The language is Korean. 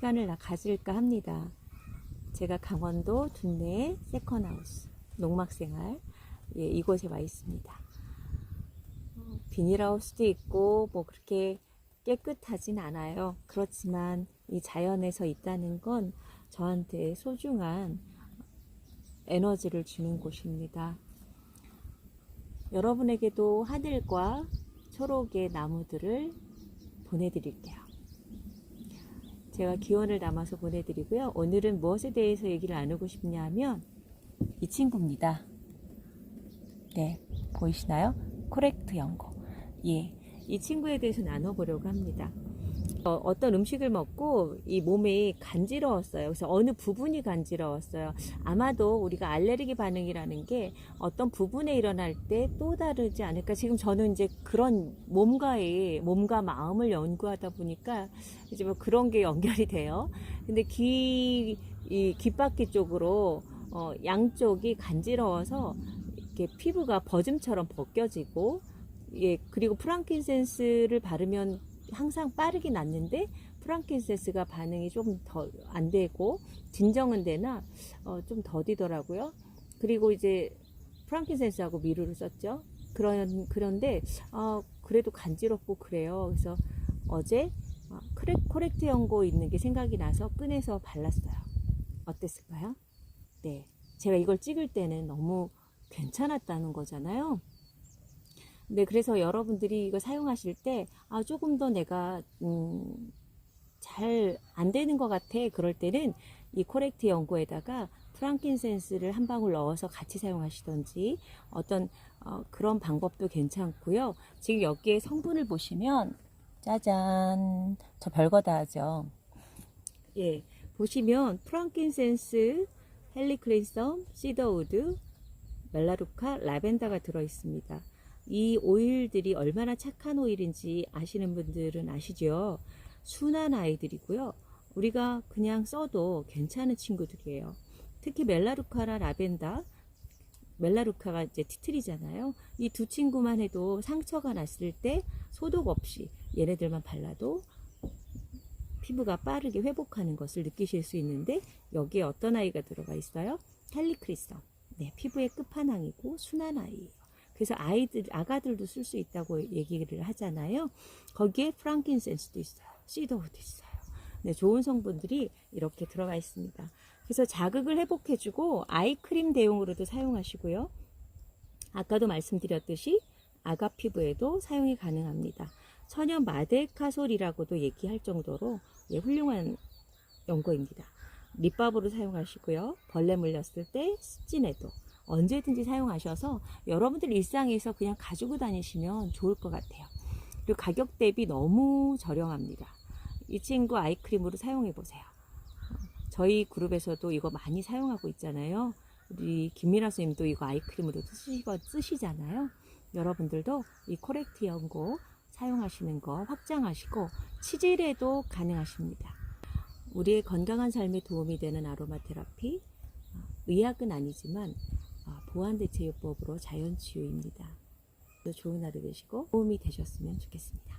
시간을 나 가질까 합니다. 제가 강원도 둔내 세컨하우스 농막생활 예, 이곳에 와 있습니다. 어, 비닐하우스도 있고 뭐 그렇게 깨끗하진 않아요. 그렇지만 이 자연에서 있다는 건 저한테 소중한 에너지를 주는 곳입니다. 여러분에게도 하늘과 초록의 나무들을 보내드릴게요. 제가 기원을 담아서 보내드리고요. 오늘은 무엇에 대해서 얘기를 나누고 싶냐면 이 친구입니다. 네, 보이시나요? 코렉트 연고. 예, 이 친구에 대해서 나눠보려고 합니다. 어, 떤 음식을 먹고 이 몸이 간지러웠어요. 그래서 어느 부분이 간지러웠어요. 아마도 우리가 알레르기 반응이라는 게 어떤 부분에 일어날 때 또 다르지 않을까. 지금 저는 이제 그런 몸과의 몸과 마음을 연구하다 보니까 이제 뭐 그런 게 연결이 돼요. 근데 귀, 이 귓바퀴 쪽으로 어, 양쪽이 간지러워서 이렇게 피부가 버즘처럼 벗겨지고 예, 그리고 프랑킨센스를 바르면 항상 빠르게 낫는데 프랑킨센스가 반응이 좀 더 안 되고 진정은 되나 어, 좀 더디더라고요. 그리고 이제 프랑킨센스하고 미루를 썼죠. 그런 그런데 어, 그래도 간지럽고 그래요. 그래서 어제 어, 크레, 코렉트 연고 있는 게 생각이 나서 꺼내서 발랐어요. 어땠을까요? 네, 제가 이걸 찍을 때는 너무 괜찮았다는 거잖아요. 네, 그래서 여러분들이 이거 사용하실 때, 아, 조금 더 내가, 음, 잘 안 되는 것 같아. 그럴 때는 이 코렉트 연고에다가 프랑킨센스를 한 방울 넣어서 같이 사용하시던지 어떤 어, 그런 방법도 괜찮고요. 지금 여기에 성분을 보시면 짜잔 저 별거 다 하죠. 예 보시면 프랑킨센스, 헬리크레이썸, 시더우드, 멜라루카, 라벤더가 들어 있습니다. 이 오일들이 얼마나 착한 오일인지 아시는 분들은 아시죠? 순한 아이들이고요. 우리가 그냥 써도 괜찮은 친구들이에요. 특히 멜라루카나 라벤더, 멜라루카가 이제 티트리잖아요. 이 두 친구만 해도 상처가 났을 때 소독 없이 얘네들만 발라도 피부가 빠르게 회복하는 것을 느끼실 수 있는데 여기에 어떤 아이가 들어가 있어요? 헬리크리썸. 네, 피부의 끝판왕이고 순한 아이예요. 그래서 아이들, 아가들도 쓸 수 있다고 얘기를 하잖아요. 거기에 프랑킨센스도 있어요. 시더우도 있어요. 네, 좋은 성분들이 이렇게 들어가 있습니다. 그래서 자극을 회복해주고 아이크림 대용으로도 사용하시고요. 아까도 말씀드렸듯이 아가 피부에도 사용이 가능합니다. 천연 마데카솔이라고도 얘기할 정도로 예, 훌륭한 연고입니다. 립밥으로 사용하시고요. 벌레 물렸을 때 습진에도 언제든지 사용하셔서 여러분들 일상에서 그냥 가지고 다니시면 좋을 것 같아요. 그리고 가격 대비 너무 저렴합니다. 이 친구 아이크림으로 사용해 보세요. 저희 그룹에서도 이거 많이 사용하고 있잖아요. 우리 김미라 선생님도 이거 아이크림으로 쓰시거, 쓰시잖아요. 여러분들도 이 코렉트 연고 사용하시는 거 확장하시고 치질에도 가능하십니다. 우리의 건강한 삶에 도움이 되는 아로마 테라피, 어, 의학은 아니지만 어, 보완대체요법으로 자연치유입니다. 좋은 하루 되시고 도움이 되셨으면 좋겠습니다.